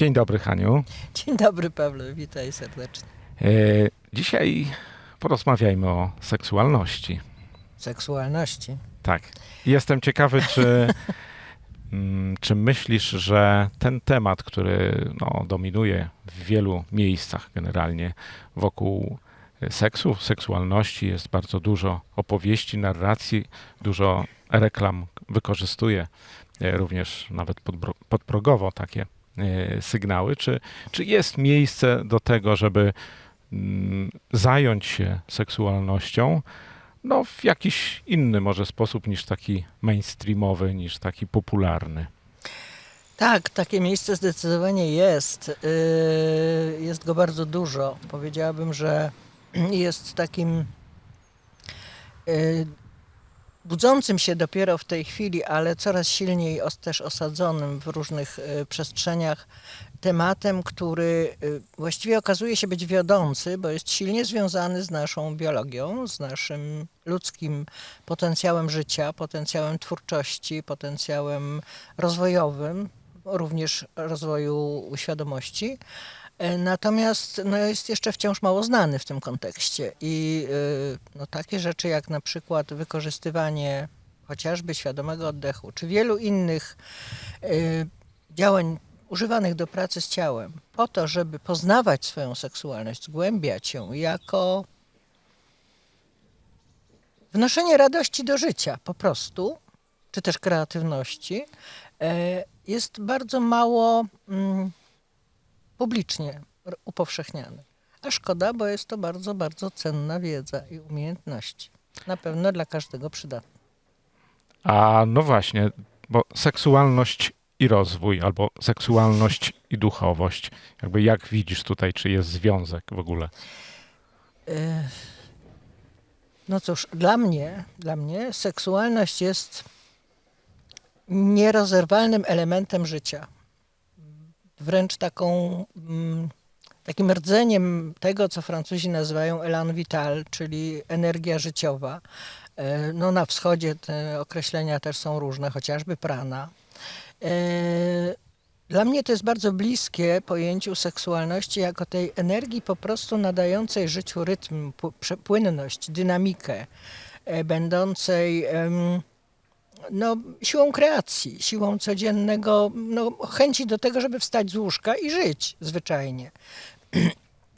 Dzień dobry, Haniu. Dzień dobry, Pawle, witaj serdecznie. E, dzisiaj porozmawiajmy o seksualności. Seksualności. Tak. Jestem ciekawy, czy, mm, czy myślisz, że ten temat, który no, dominuje w wielu miejscach generalnie wokół seksu, seksualności, jest bardzo dużo opowieści, narracji, dużo reklam wykorzystuje e, również nawet podprogowo takie e, sygnały. Czy, czy jest miejsce do tego, żeby mm, zająć się seksualnością no, w jakiś inny może sposób niż taki mainstreamowy, niż taki popularny? Tak, takie miejsce zdecydowanie jest. Yy, Jest go bardzo dużo. Powiedziałabym, że jest takim yy, budzącym się dopiero w tej chwili, ale coraz silniej też osadzonym w różnych yy, przestrzeniach tematem, który yy, właściwie okazuje się być wiodący, bo jest silnie związany z naszą biologią, z naszym ludzkim potencjałem życia, potencjałem twórczości, potencjałem rozwojowym, również rozwoju świadomości. E, Natomiast no, jest jeszcze wciąż mało znany w tym kontekście i y, no, takie rzeczy jak na przykład wykorzystywanie chociażby świadomego oddechu, czy wielu innych y, działań używanych do pracy z ciałem, po to, żeby poznawać swoją seksualność, zgłębiać ją jako wnoszenie radości do życia po prostu, czy też kreatywności, e, jest bardzo mało mm, publicznie upowszechniane. A szkoda, bo jest to bardzo, bardzo cenna wiedza i umiejętności. Na pewno dla każdego przydatna. A no właśnie, bo seksualność i rozwój, albo seksualność i duchowość. Jakby jak widzisz tutaj, czy jest związek w ogóle? E, No cóż, dla mnie, dla mnie seksualność jest nierozerwalnym elementem życia. Wręcz taką, mm, takim rdzeniem tego, co Francuzi nazywają elan vital, czyli energia życiowa. E, No na wschodzie te określenia też są różne, chociażby prana. E, Dla mnie to jest bardzo bliskie pojęciu seksualności jako tej energii po prostu nadającej życiu rytm, płynność, dynamikę, e, będącej no, siłą kreacji, siłą codziennego, no, chęci do tego, żeby wstać z łóżka i żyć zwyczajnie.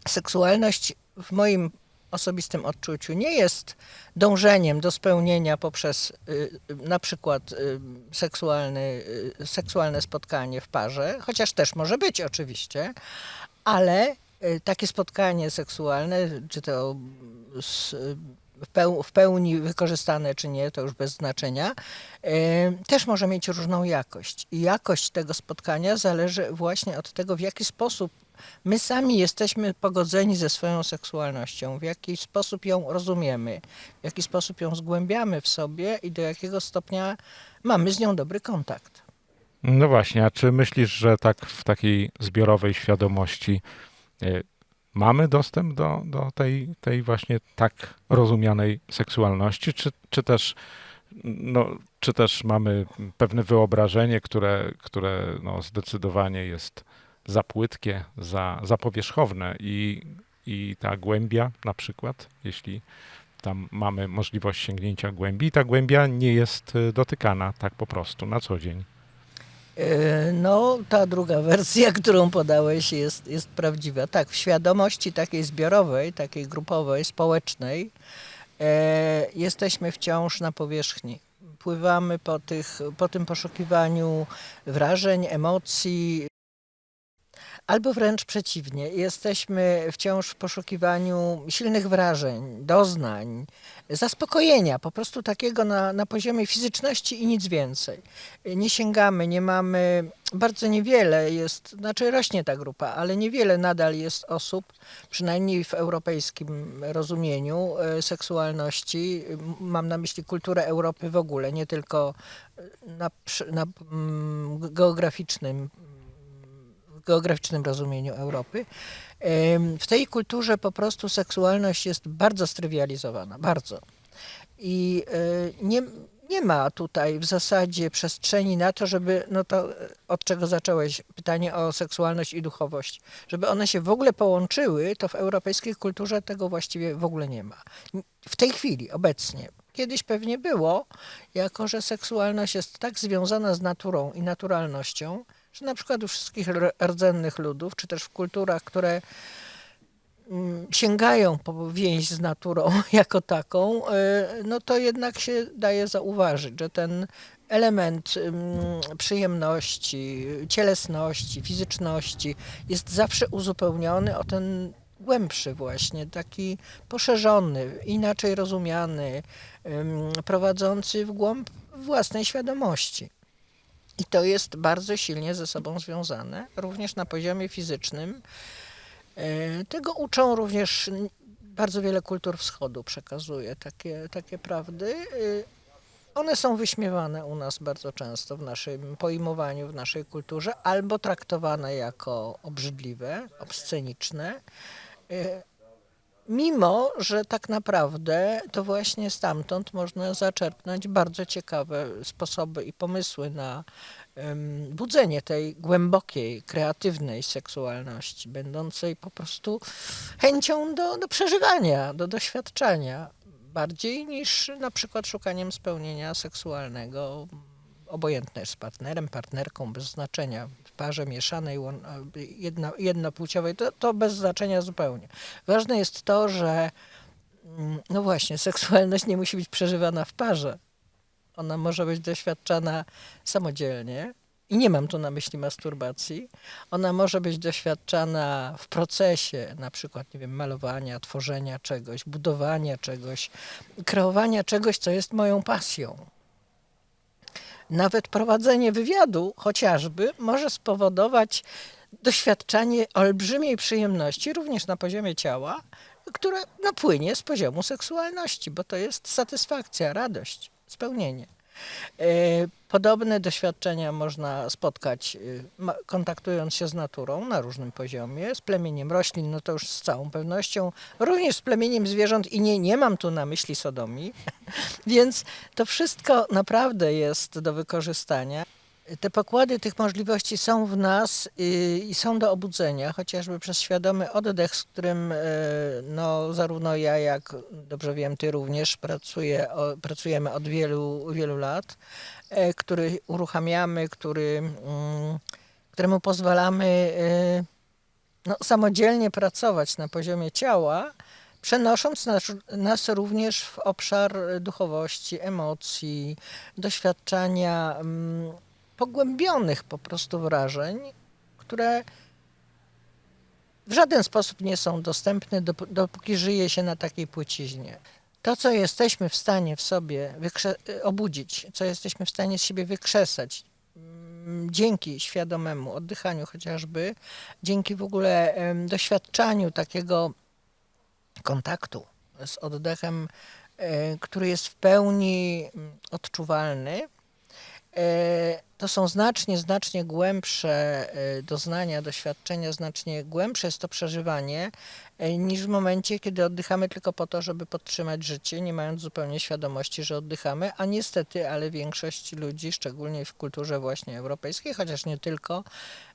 Seksualność w moim osobistym odczuciu nie jest dążeniem do spełnienia poprzez y, y, na przykład y, seksualny, y, seksualne spotkanie w parze, chociaż też może być oczywiście, ale y, takie spotkanie seksualne, czy to z, w, peł, w pełni wykorzystane, czy nie, to już bez znaczenia, też może mieć różną jakość. I jakość tego spotkania zależy właśnie od tego, w jaki sposób my sami jesteśmy pogodzeni ze swoją seksualnością, w jaki sposób ją rozumiemy, w jaki sposób ją zgłębiamy w sobie i do jakiego stopnia mamy z nią dobry kontakt. No właśnie, a czy myślisz, że tak w takiej zbiorowej świadomości y, mamy dostęp do, do tej, tej właśnie tak rozumianej seksualności, czy, czy, też, no, czy też mamy pewne wyobrażenie, które, które no, zdecydowanie jest za płytkie, za, za powierzchowne i, i ta głębia na przykład, jeśli tam mamy możliwość sięgnięcia głębi, ta głębia nie jest y, dotykana tak po prostu na co dzień. E, No, ta druga wersja, którą podałeś, jest, jest prawdziwa. Tak, w świadomości takiej zbiorowej, takiej grupowej, społecznej, e, jesteśmy wciąż na powierzchni. Pływamy po, tych, po tym poszukiwaniu wrażeń, emocji, albo wręcz przeciwnie. Jesteśmy wciąż w poszukiwaniu silnych wrażeń, doznań, zaspokojenia, po prostu takiego na, na poziomie fizyczności i nic więcej nie sięgamy, nie mamy, bardzo niewiele jest, znaczy rośnie ta grupa, ale niewiele nadal jest osób, przynajmniej w europejskim rozumieniu e, seksualności, mam na myśli kulturę Europy w ogóle, nie tylko na, przy- na mm, geograficznym, geograficznym rozumieniu Europy. W tej kulturze po prostu seksualność jest bardzo strywializowana, bardzo. I e, nie, nie ma tutaj w zasadzie przestrzeni na to, żeby, no to e, od czego zacząłeś, pytanie o seksualność i duchowość, żeby one się w ogóle połączyły, to w europejskiej kulturze tego właściwie w ogóle nie ma. W tej chwili, obecnie. Kiedyś pewnie było, jako że seksualność jest tak związana z naturą i naturalnością, że na przykład u wszystkich rdzennych ludów, czy też w kulturach, które mm, sięgają po więź z naturą jako taką, y, no to jednak się daje zauważyć, że ten element przyjemności, cielesności, fizyczności jest zawsze uzupełniony o ten głębszy właśnie, taki poszerzony, inaczej rozumiany, prowadzący w głąb własnej świadomości. I to jest bardzo silnie ze sobą związane, również na poziomie fizycznym. E, Tego uczą również bardzo wiele kultur wschodu, przekazuje takie, takie prawdy. E, One są wyśmiewane u nas bardzo często w naszym pojmowaniu, w naszej kulturze, albo traktowane jako obrzydliwe, obsceniczne. Mimo, że tak naprawdę to właśnie stamtąd można zaczerpnąć bardzo ciekawe sposoby i pomysły na em, budzenie tej głębokiej, kreatywnej seksualności, będącej po prostu chęcią do, do przeżywania, do doświadczenia, bardziej niż na przykład szukaniem spełnienia seksualnego, obojętne z partnerem, partnerką, bez znaczenia, parze mieszanej, jedno, jednopłciowej, to, to bez znaczenia zupełnie. Ważne jest to, że mm, no właśnie, seksualność nie musi być przeżywana w parze. Ona może być doświadczana samodzielnie. I nie mam tu na myśli masturbacji. Ona może być doświadczana w procesie, na przykład, nie wiem, malowania, tworzenia czegoś, budowania czegoś, kreowania czegoś, co jest moją pasją. Nawet prowadzenie wywiadu chociażby może spowodować doświadczanie olbrzymiej przyjemności, również na poziomie ciała, które no, płynie z poziomu seksualności, bo to jest satysfakcja, radość, spełnienie. E, Podobne doświadczenia można spotkać, y, kontaktując się z naturą na różnym poziomie, z plemieniem roślin, no to już z całą pewnością, również z plemieniem zwierząt i nie, nie mam tu na myśli sodomii, więc to wszystko naprawdę jest do wykorzystania. Te pokłady tych możliwości są w nas y, i są do obudzenia, chociażby przez świadomy oddech, z którym e, no, zarówno ja, jak dobrze wiem, ty również pracuje, o, pracujemy od wielu, wielu lat, e, który uruchamiamy, który, mm, któremu pozwalamy e, no, samodzielnie pracować na poziomie ciała, przenosząc nas, nas również w obszar duchowości, emocji, doświadczania mm, pogłębionych po prostu wrażeń, które w żaden sposób nie są dostępne, dop- dopóki żyje się na takiej płciźnie. To, co jesteśmy w stanie w sobie wykrze- obudzić, co jesteśmy w stanie z siebie wykrzesać, mm, dzięki świadomemu oddychaniu chociażby, dzięki w ogóle doświadczaniu takiego kontaktu z oddechem, e, który jest w pełni mm, odczuwalny, to są znacznie, znacznie głębsze e, doznania, doświadczenia, znacznie głębsze jest to przeżywanie e, niż w momencie, kiedy oddychamy tylko po to, żeby podtrzymać życie, nie mając zupełnie świadomości, że oddychamy, a niestety, ale większość ludzi, szczególnie w kulturze właśnie europejskiej, chociaż nie tylko,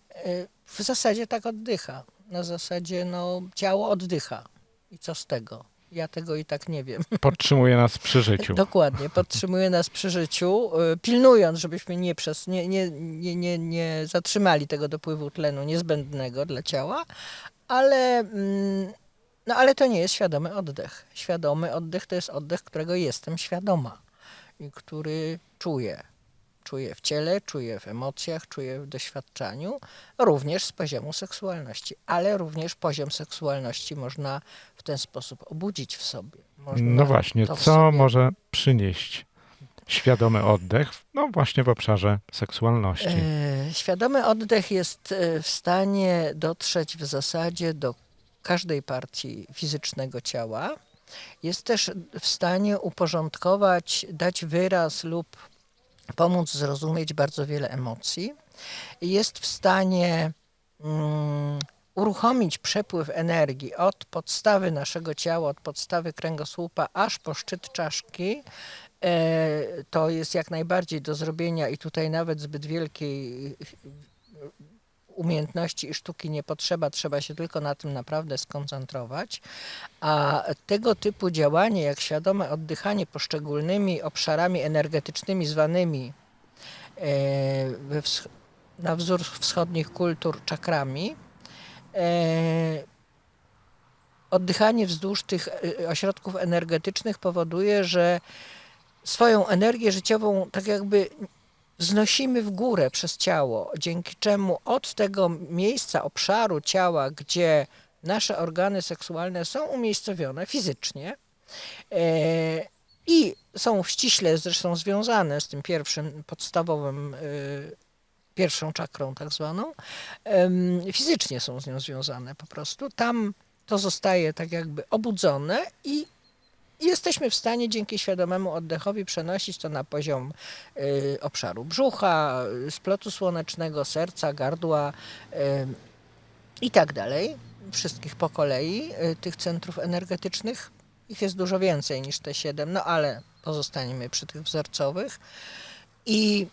e, w zasadzie tak oddycha. Na zasadzie, no, ciało oddycha. I co z tego? Ja tego i tak nie wiem. Podtrzymuje nas przy życiu. Dokładnie, podtrzymuje nas przy życiu, y, pilnując, żebyśmy nie, przez, nie, nie, nie, nie, nie zatrzymali tego dopływu tlenu niezbędnego dla ciała, ale, mm, no, ale to nie jest świadomy oddech. Świadomy oddech to jest oddech, którego jestem świadoma i który czuję. Czuję w ciele, czuję w emocjach, czuję w doświadczaniu, również z poziomu seksualności, ale również poziom seksualności można w ten sposób obudzić w sobie. Można No właśnie, co sobie- może przynieść świadomy oddech, no właśnie w obszarze seksualności? E, Świadomy oddech jest e, w stanie dotrzeć w zasadzie do każdej partii fizycznego ciała. Jest też w stanie uporządkować, dać wyraz lub pomóc zrozumieć bardzo wiele emocji. Jest w stanie mm, uruchomić przepływ energii od podstawy naszego ciała, od podstawy kręgosłupa aż po szczyt czaszki E, To jest jak najbardziej do zrobienia i tutaj nawet zbyt wielkiej umiejętności i sztuki nie potrzeba, trzeba się tylko na tym naprawdę skoncentrować. A tego typu działanie, jak świadome oddychanie poszczególnymi obszarami energetycznymi zwanymi e, na wzór wschodnich kultur czakrami, e, oddychanie wzdłuż tych e, ośrodków energetycznych powoduje, że swoją energię życiową tak jakby wznosimy w górę przez ciało, dzięki czemu od tego miejsca, obszaru ciała, gdzie nasze organy seksualne są umiejscowione fizycznie e, i są ściśle zresztą związane z tym pierwszym podstawowym, e, pierwszą czakrą tak zwaną, fizycznie są z nią związane po prostu. Tam to zostaje tak jakby obudzone i i jesteśmy w stanie dzięki świadomemu oddechowi przenosić to na poziom y, obszaru brzucha, y, splotu słonecznego, serca, gardła y, i tak dalej. Wszystkich po kolei, tych centrów energetycznych. Ich jest dużo więcej niż te siedem, no ale pozostaniemy przy tych wzorcowych. I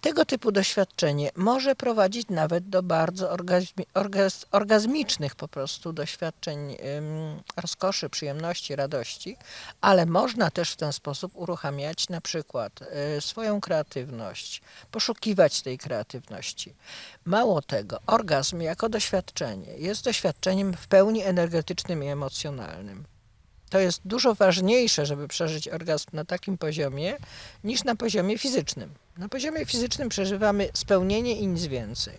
tego typu doświadczenie może prowadzić nawet do bardzo orgazmi, orgaz, orgazmicznych po prostu doświadczeń ym, rozkoszy, przyjemności, radości, ale można też w ten sposób uruchamiać na przykład y, swoją kreatywność, poszukiwać tej kreatywności. Mało tego, orgazm jako doświadczenie jest doświadczeniem w pełni energetycznym i emocjonalnym. To jest dużo ważniejsze, żeby przeżyć orgazm na takim poziomie, niż na poziomie fizycznym. Na poziomie fizycznym przeżywamy spełnienie i nic więcej.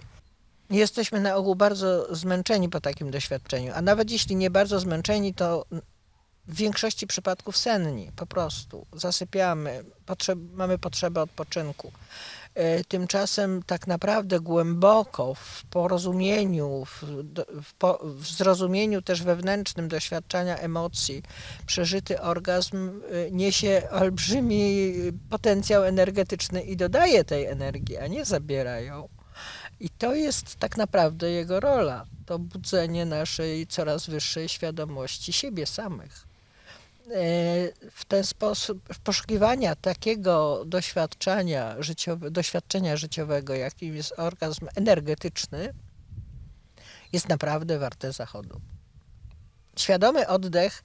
Jesteśmy na ogół bardzo zmęczeni po takim doświadczeniu, a nawet jeśli nie bardzo zmęczeni, to w większości przypadków senni, po prostu. Zasypiamy, potrzeb, mamy potrzebę odpoczynku. E, Tymczasem tak naprawdę głęboko w porozumieniu, w, w, po, w zrozumieniu też wewnętrznym doświadczania emocji, przeżyty orgazm y, niesie olbrzymi potencjał energetyczny i dodaje tej energii, a nie zabiera ją. I to jest tak naprawdę jego rola. To budzenie naszej coraz wyższej świadomości siebie samych. E, W ten sposób poszukiwania takiego doświadczenia, życiowe, doświadczenia życiowego, jakim jest orgazm energetyczny, jest naprawdę warte zachodu. Świadomy oddech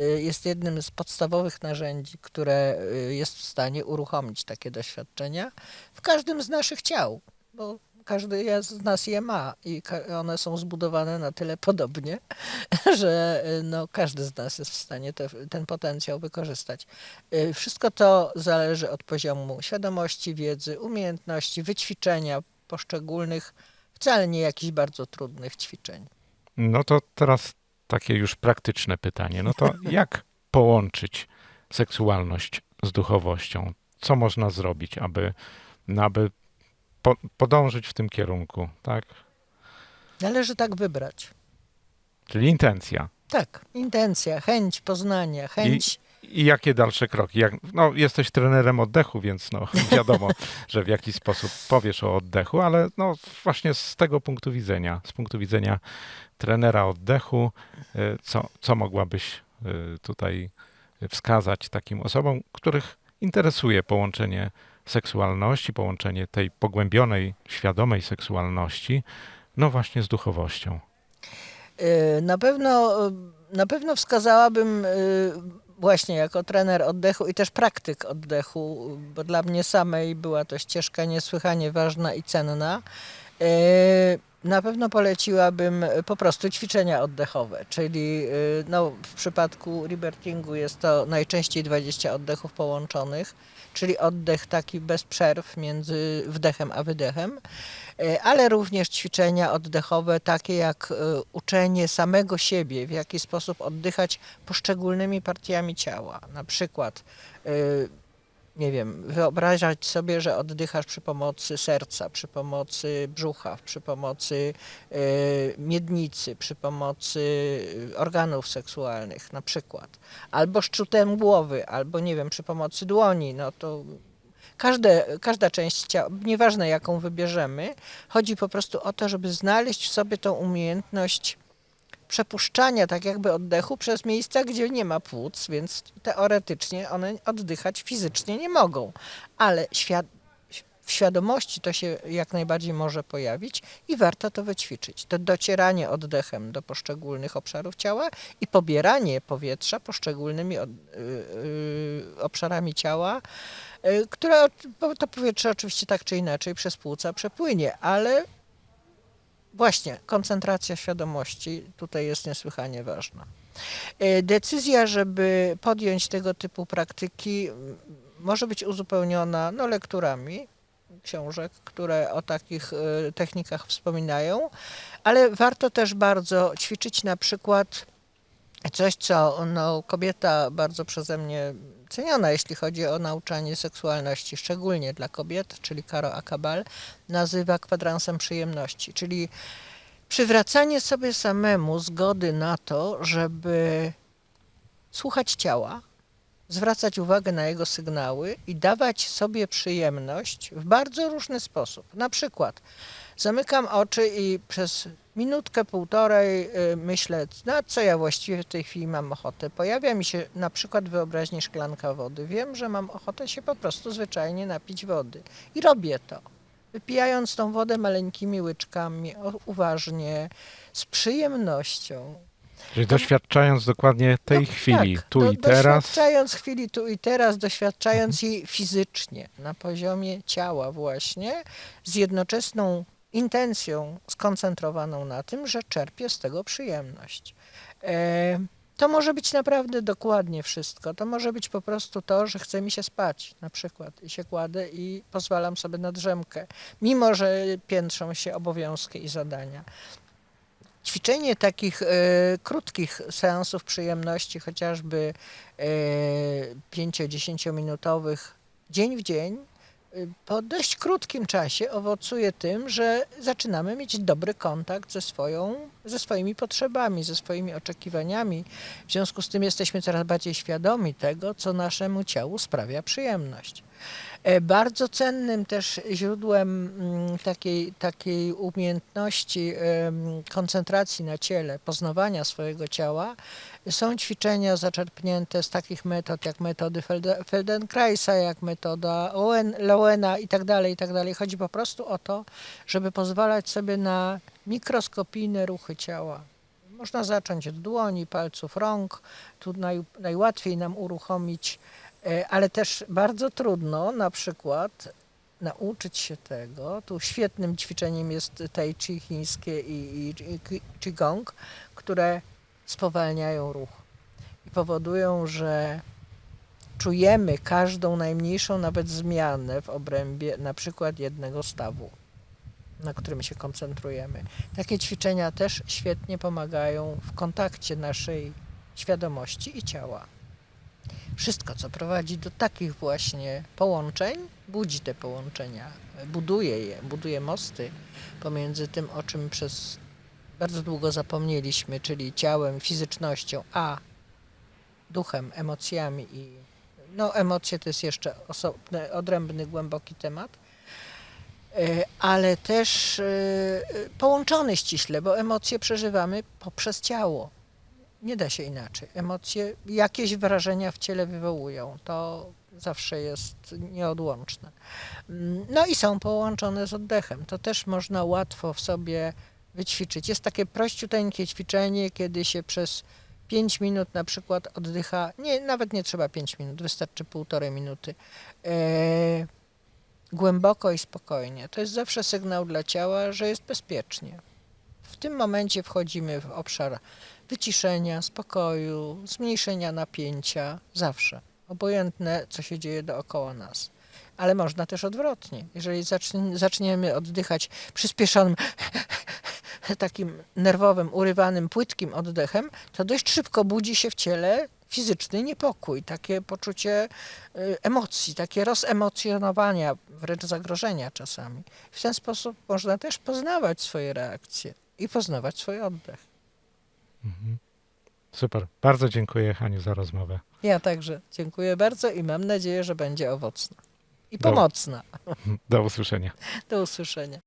y, jest jednym z podstawowych narzędzi, które y, jest w stanie uruchomić takie doświadczenia w każdym z naszych ciał, bo każdy z nas je ma i one są zbudowane na tyle podobnie, że y, no, każdy z nas jest w stanie te, ten potencjał wykorzystać. Y, Wszystko to zależy od poziomu świadomości, wiedzy, umiejętności, wyćwiczenia poszczególnych, wcale nie jakichś bardzo trudnych ćwiczeń. No to teraz takie już praktyczne pytanie. No to jak połączyć seksualność z duchowością? Co można zrobić, aby, no, aby po, podążyć w tym kierunku, tak? Należy tak wybrać. Czyli intencja. Tak, intencja, chęć poznania, chęć. I jakie dalsze kroki? Jak, no, jesteś trenerem oddechu, więc no, wiadomo, że w jakiś sposób powiesz o oddechu, ale no, właśnie z tego punktu widzenia, z punktu widzenia trenera oddechu, y, co, co mogłabyś y, tutaj wskazać takim osobom, których interesuje połączenie seksualności, połączenie tej pogłębionej, świadomej seksualności, no właśnie z duchowością. Y, Na pewno, na pewno wskazałabym y, właśnie jako trener oddechu i też praktyk oddechu, bo dla mnie samej była to ścieżka niesłychanie ważna i cenna. Y, Na pewno poleciłabym po prostu ćwiczenia oddechowe, czyli no, w przypadku libertingu jest to najczęściej 20 oddechów połączonych, czyli oddech taki bez przerw między wdechem a wydechem. E, ale również ćwiczenia oddechowe, takie jak e, uczenie samego siebie, w jaki sposób oddychać poszczególnymi partiami ciała. Na przykład, e, nie wiem, wyobrażać sobie, że oddychasz przy pomocy serca, przy pomocy brzucha, przy pomocy e, miednicy, przy pomocy e, organów seksualnych, na przykład. Albo szczutem głowy, albo nie wiem, przy pomocy dłoni. No to Każde, każda część ciała, nieważne jaką wybierzemy, chodzi po prostu o to, żeby znaleźć w sobie tą umiejętność przepuszczania tak jakby oddechu przez miejsca, gdzie nie ma płuc, więc teoretycznie one oddychać fizycznie nie mogą, ale świad w świadomości to się jak najbardziej może pojawić i warto to wyćwiczyć. To docieranie oddechem do poszczególnych obszarów ciała i pobieranie powietrza poszczególnymi od, y, y, obszarami ciała, y, które to powietrze oczywiście tak czy inaczej przez płuca przepłynie, ale właśnie koncentracja świadomości tutaj jest niesłychanie ważna. Y, Decyzja, żeby podjąć tego typu praktyki, może być uzupełniona no, lekturami książek, które o takich y, technikach wspominają, ale warto też bardzo ćwiczyć na przykład coś, co no, kobieta bardzo przeze mnie ceniona, jeśli chodzi o nauczanie seksualności, szczególnie dla kobiet, czyli Karo Akabal, nazywa kwadransem przyjemności, czyli przywracanie sobie samemu zgody na to, żeby słuchać ciała, zwracać uwagę na jego sygnały i dawać sobie przyjemność w bardzo różny sposób. Na przykład zamykam oczy i przez minutkę, półtorej y, myślę, na co ja właściwie w tej chwili mam ochotę. Pojawia mi się na przykład wyobraźnie szklanka wody. Wiem, że mam ochotę się po prostu zwyczajnie napić wody i robię to. Wypijając tą wodę maleńkimi łyczkami, uważnie, z przyjemnością. Czyli doświadczając dokładnie tej No, chwili, tak, tu do- i teraz. Doświadczając chwili tu i teraz, doświadczając jej fizycznie, na poziomie ciała właśnie, z jednoczesną intencją skoncentrowaną na tym, że czerpię z tego przyjemność. E, to może być naprawdę dokładnie wszystko. To może być po prostu to, że chce mi się spać na przykład i się kładę i pozwalam sobie na drzemkę, mimo że piętrzą się obowiązki i zadania. Ćwiczenie takich e, krótkich seansów przyjemności, chociażby e, 5-10 minutowych dzień w dzień, po dość krótkim czasie owocuje tym, że zaczynamy mieć dobry kontakt ze, swoją, ze swoimi potrzebami, ze swoimi oczekiwaniami. W związku z tym jesteśmy coraz bardziej świadomi tego, co naszemu ciału sprawia przyjemność. E, Bardzo cennym też źródłem mm, takiej, takiej umiejętności koncentracji na ciele, poznawania swojego ciała są ćwiczenia zaczerpnięte z takich metod jak metody Felde- Feldenkraisa, jak metoda Owen, Lowena i tak dalej, i tak. Chodzi po prostu o to, żeby pozwalać sobie na mikroskopijne ruchy ciała. Można zacząć od dłoni, palców rąk. Tu naj, najłatwiej nam uruchomić E, ale też bardzo trudno na przykład nauczyć się tego. Tu świetnym ćwiczeniem jest tai chi chińskie i, i, i qigong, które spowalniają ruch i powodują, że czujemy każdą najmniejszą nawet zmianę w obrębie na przykład jednego stawu, na którym się koncentrujemy. Takie ćwiczenia też świetnie pomagają w kontakcie naszej świadomości i ciała. Wszystko, co prowadzi do takich właśnie połączeń, budzi te połączenia, buduje je, buduje mosty pomiędzy tym, o czym przez bardzo długo zapomnieliśmy, czyli ciałem, fizycznością, a duchem, emocjami i no emocje to jest jeszcze osobny, odrębny, głęboki temat, E, ale też e, połączony ściśle, bo emocje przeżywamy poprzez ciało. Nie da się inaczej. Emocje jakieś wrażenia w ciele wywołują. To zawsze jest nieodłączne. Mm, No i są połączone z oddechem. To też można łatwo w sobie wyćwiczyć. Jest takie prościuteńkie ćwiczenie, kiedy się przez 5 minut na przykład oddycha, nie, nawet nie trzeba 5 minut, wystarczy półtorej minuty. E, głęboko i spokojnie. To jest zawsze sygnał dla ciała, że jest bezpiecznie. W tym momencie wchodzimy w obszar wyciszenia, spokoju, zmniejszenia napięcia, zawsze. Obojętne, co się dzieje dookoła nas. Ale można też odwrotnie. Jeżeli zacznie, zaczniemy oddychać przyspieszonym, takim nerwowym, urywanym, płytkim oddechem, to dość szybko budzi się w ciele fizyczny niepokój, takie poczucie y, emocji, takie rozemocjonowania, wręcz zagrożenia czasami. W ten sposób można też poznawać swoje reakcje i poznawać swój oddech. Mhm. Super. Bardzo dziękuję Haniu za rozmowę. Ja także dziękuję bardzo i mam nadzieję, że będzie owocna i pomocna. Do usłyszenia. Do usłyszenia.